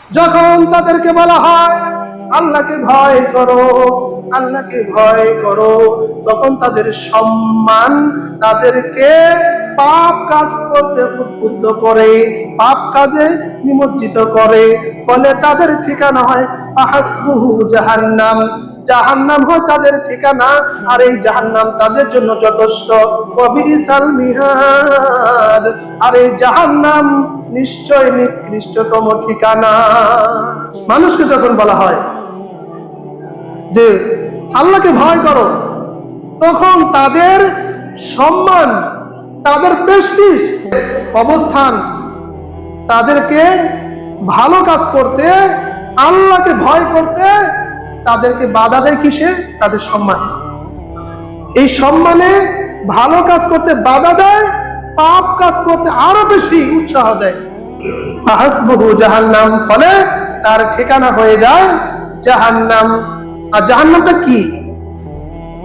যখন তাদেরকে বলা হয়, আল্লাহকে ভয় করো, আল্লাহকে ভয় করো, তখন তাদের সম্মান তাদেরকে পাপ কাজ করতে উদ্বুদ্ধ করে, পাপ কাজে নিমজ্জিত করে। ফলে তাদের ঠিকানা হয় আহাসবুহু জাহান্নাম। জাহান্নাম হয় তাদের ঠিকানা, আর এই জাহান্নাম তাদের জন্য যথেষ্ট। কবিসাল মিহাদ। আর এই জাহান্নাম নিশ্চয় নিকৃষ্টতম ঠিকানা। মানুষকে যখন বলা হয় যে আল্লাহকে ভয় করো, তখন তাদের সম্মান, তাদের প্রেস্টিজ অবস্থান, তাদেরকে ভালো কাজ করতে, আল্লাহকে ভয় করতে তাদেরকে বাধা দেয় কিসে? তাদের সম্মান। এই সম্মানে ভালো কাজ করতে বাধা দেয় পাপ কাজ করতে আরও বেশি উৎসাহ দেয়। হাসবহু জাহান্নাম ফলে তার ঠিকানা হয়ে যায় জাহান্নাম। আর জাহান্নামটা কি?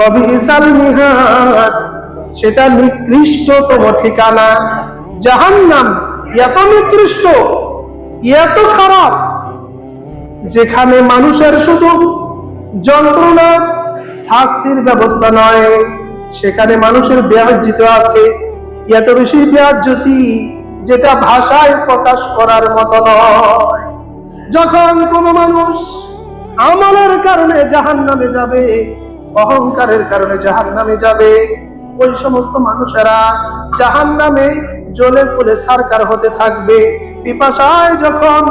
অবিহিসাল মিহাদ, সেটা নিকৃষ্টতম ঠিকানা। জাহান্নাম এত নিকৃষ্ট, এত খারাপ, যেখানে মানুষের শুধু যন্ত্রণা, শাস্তির ব্যবস্থা নয়, সেখানে মানুষের ব্যাহ্যিত আছে এত বেশি ব্যাহ্যতি যেটা ভাষায় প্রকাশ করার মতো নয়। যখন কোনো মানুষ আমলের কারণে জাহান নামে যাবে, অহংকারের কারণে জাহান নামে যাবে, ওই সমস্ত মানুষেরা জাহান নামে জ্বলে পুড়ে সারকার হতে থাকবে। পিপাসায় যখন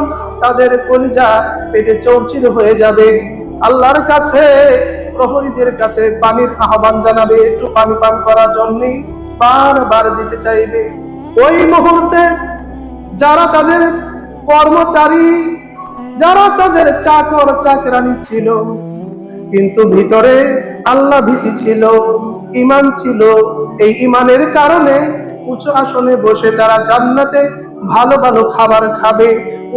তাদের কলিজা পেটে চৌচির হয়ে যাবে, আল্লাহর কাছে, প্রহরীদের কাছে পানির আহ্বান জানাবে, একটু পানি পান করার জন্য বারবার দিতে চাইবে। ওই মুহূর্তে যারা তাদের কর্মচারী, যারা তাদের চাকর চাকরানি ছিল, কিন্তু ভিতরে আল্লাহ ভীতি ছিল ইমান ছিল। এই ইমানের কারণে উঁচু আসনে বসে তারা জান্নাতে ভালো ভালো খাবার খাবে।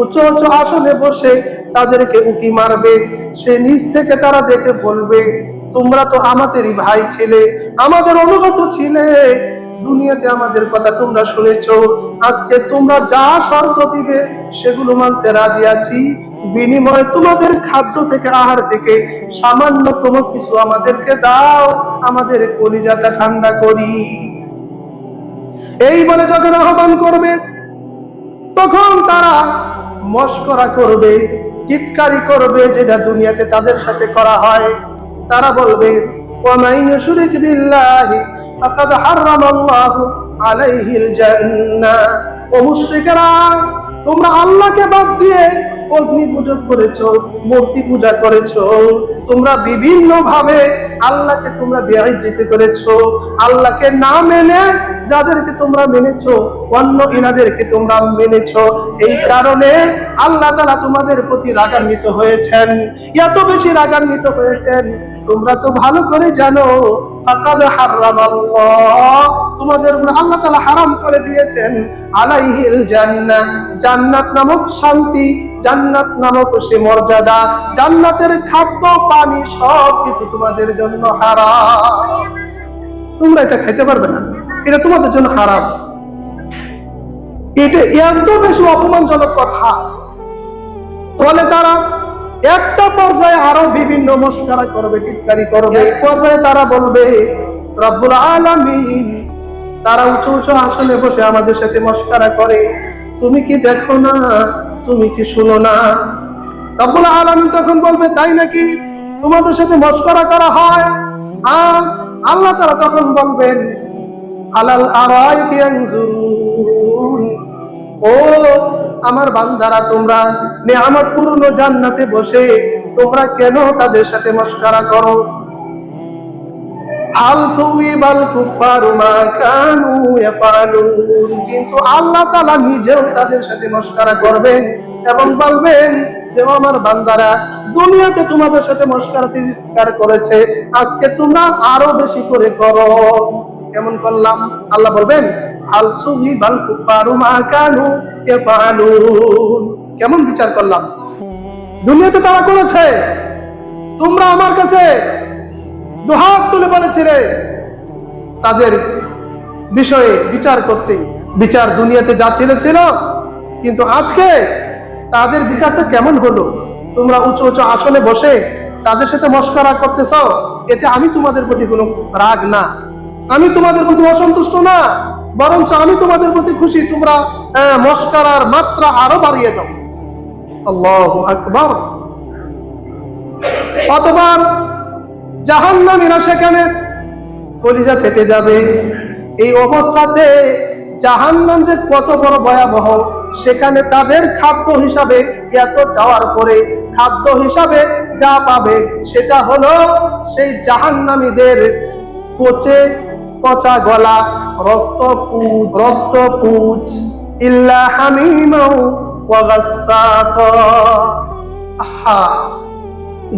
উঁচু উঁচু আসনে বসে তাদেরকে উঁকি মারবে। সে নিচ থেকে তারা দেখে বলবে তোমরা তো আমাদেরই ভাই ছিলে, আমাদের অনুগত ছিলে। দুনিয়াতে আমাদের কথা তোমরা শুনেছ। আজকে তোমরা যা শর্ত দিবে, সেগুলো মানতে রাজি আছি। বিনিময়ে তোমাদের খাদ্য থেকে, আহার থেকে সামান্যতম কিছু আমাদেরকে দাও। আমাদের কলিজাটা ঠান্ডা করি। এই বলে যখন আহ্বান করবে, তখন তারা মস্করা করবে টিটকারি করবে, যেটা দুনিয়াতে তাদের সাথে করা হয়। তারা বলবে وَمَن يُشْرِكْ بِاللَّهِ فَقَدْ حَرَّمَ اللَّهُ عَلَيْهِ الْجَنَّةَ ও মুশরিকেরা তোমরা আল্লাহকে বাদ দিয়ে অগ্নি পূজা করেছো মূর্তি পূজা করেছো তোমরা বিভিন্ন ভাবে আল্লাহকে তোমরা বেআইজিত করেছো আল্লাহকে না মেনে যাদেরকে তোমরা মেনেছো অন্য ইনাদেরকে তোমরা মেনেছো এই কারণে আল্লাহ তাআলা তোমাদের প্রতি রাগান্বিত হয়েছেন এত বেশি রাগান্বিত হয়েছেন তোমরা তো ভালো করে জানো তোমাদের উপর আল্লাহ তাআলা হারাম করে দিয়েছেন আলাইহিল জান্নাহ। জান্নাত নামক শান্তি, জান্নাত নামক সে মর্যাদা, জান্নাতের খাদ্য, পানি সব কিছু তোমাদের জন্য হারাম। তোমরা এটা খেতে পারবে না। এটা তোমাদের জন্য হারাম। এটা এত বেশি অপমানজনক কথা। ফলে তারা একটা পর্যায়ে আরও বিভিন্ন মস্কারা করবে টিটকারি করবে। এক পর্যায়ে তারা বলবে রব্বুল আলামিন তারা উঁচু উঁচু আসনে বসে আমাদের সাথে মস্কারা করে। তুমি কি দেখো না? তুমি কি শুনো না? রব্বুল আলামিন তখন বলবে তাই নাকি তোমাদের সাথে মস্করা করা হয়? আর আল্লাহ তারা তখন বলবেন আলাল ইয়ানজুরুন? ও আমার বান্দারা তোমরা নেয়ামত পূর্ণ জান্নাতে বসে তোমরা কেন তাদের সাথে মস্কারা করো? কিন্তু আল্লাহ তাআলা নিজেও তাদের সাথে মস্কারা করবেন এবং বলবেন যে আমার বান্দারা, দুনিয়াতে তোমাদের সাথে মস্কারা তিরস্কার করেছে, আজকে তোমরা আরও বেশি করে করো। কেমন করলাম। আল্লাহ বলবেন কেমন বিচার করলাম? দুনিয়াতে তারা করেছে। তোমরা আমার কাছে দুহাত তুলে বলেছিলে। তাদের বিষয়ে বিচার করতে। বিচার দুনিয়াতে যা ছিল ছিল। কিন্তু আজকে তাদের বিচারটা কেমন হলো? তোমরা উঁচু উঁচু আসনে বসে তাদের সাথে মস্করা করতেছ। এতে আমি তোমাদের প্রতি কোনো রাগ না। আমি তোমাদের প্রতি অসন্তুষ্ট না। বরঞ্চ আমি তোমাদের প্রতি খুশি। তোমরা আহ, মস্করার মাত্রা আরও বাড়িয়ে দাও। আল্লাহ আকবর। সেখানে কলিজা যাবে। এই অবস্থাতে জাহান্নাম যে কত বড় ভয়াবহ সেখানে তাদের খাদ্য হিসাবে এত যাওয়ার পরে খাদ্য হিসাবে যা পাবে সেটা হলো সেই জাহান্নামীদের পচে পচা গলা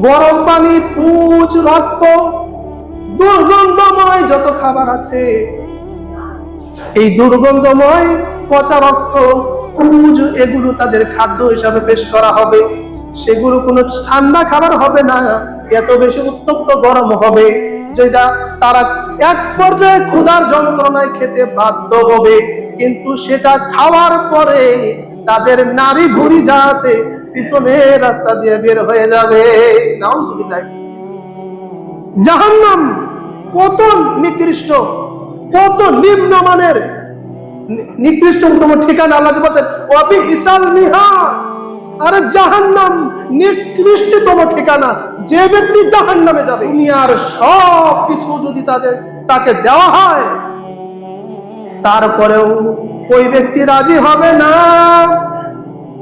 গরম পানি, পুজ, রক্ত, দুর্গন্ধময় যত খাবার আছে, এই দুর্গন্ধময় পচা রক্ত, পুজ, এগুলো তাদের খাদ্য হিসাবে পেশ করা হবে। সেগুলো কোনো ঠান্ডা খাবার হবে না, এত বেশি উত্তপ্ত গরম হবে, যেটা তারা এক পর্যায়ে ক্ষুধার যন্ত্রণায় খেতে বাধ্য হবে। কিন্তু সেটা খাওয়ার পরে তাদের নারী ভুড়ি যা আছে পিছনে রাস্তা দিয়ে বের হয়ে যাবে। জাহান্নাম কত নিকৃষ্ট, কত নিম্নমানের নিকৃষ্টতম ঠিকানা আল্লাহ বলছেন অবি ইসাল আরে জাহান্নাম নিকৃষ্টতম ঠিকানা। যে ব্যক্তি জাহান্নামে যাবে, দুনিয়ার সব কিছু যদি তাদের, তাকে দেওয়া হয়, তারপরেও ওই ব্যক্তি রাজি হবে না।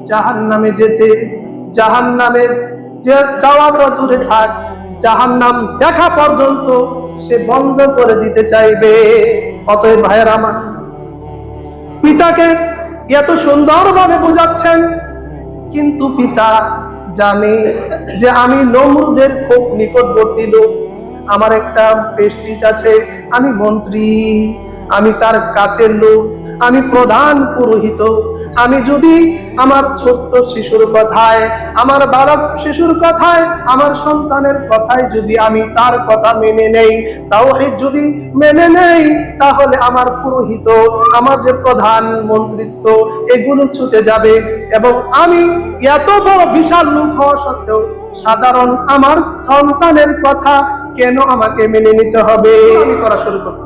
জাহান নামে যেতে জাহান নামে যে যাওয়ার দূরে থাক জাহান নাম দেখা পর্যন্ত সে বন্ধ করে দিতে চাইবে। অতএব ভাইয়ের আমার, পিতাকে এত সুন্দরভাবে বোঝাচ্ছেন কিন্তু পিতা জানে যে আমি নমরুদের খুব নিকটবর্তী লোক। আমার একটা পেস্টিজ আছে, আমি মন্ত্রী, আমি তার কাছের লোক, আমি প্রধান পুরোহিত। আমি যদি আমার ছোট্ট শিশুর কথায়, আমার বালক শিশুর কথায়, আমার সন্তানের কথায় যদি আমি তার কথা মেনে নেই তাও যদি মেনে নেই, তাহলে আমার পুরোহিত, আমার যে প্রধান মন্ত্রিত্ব, এগুলো ছুটে যাবে এবং আমি এত বড় বিশাল লোক হওয়া সত্ত্বেও সাধারণ আমার সন্তানের কথা কেন আমাকে মেনে নিতে হবে? আমি করা শুরু করব।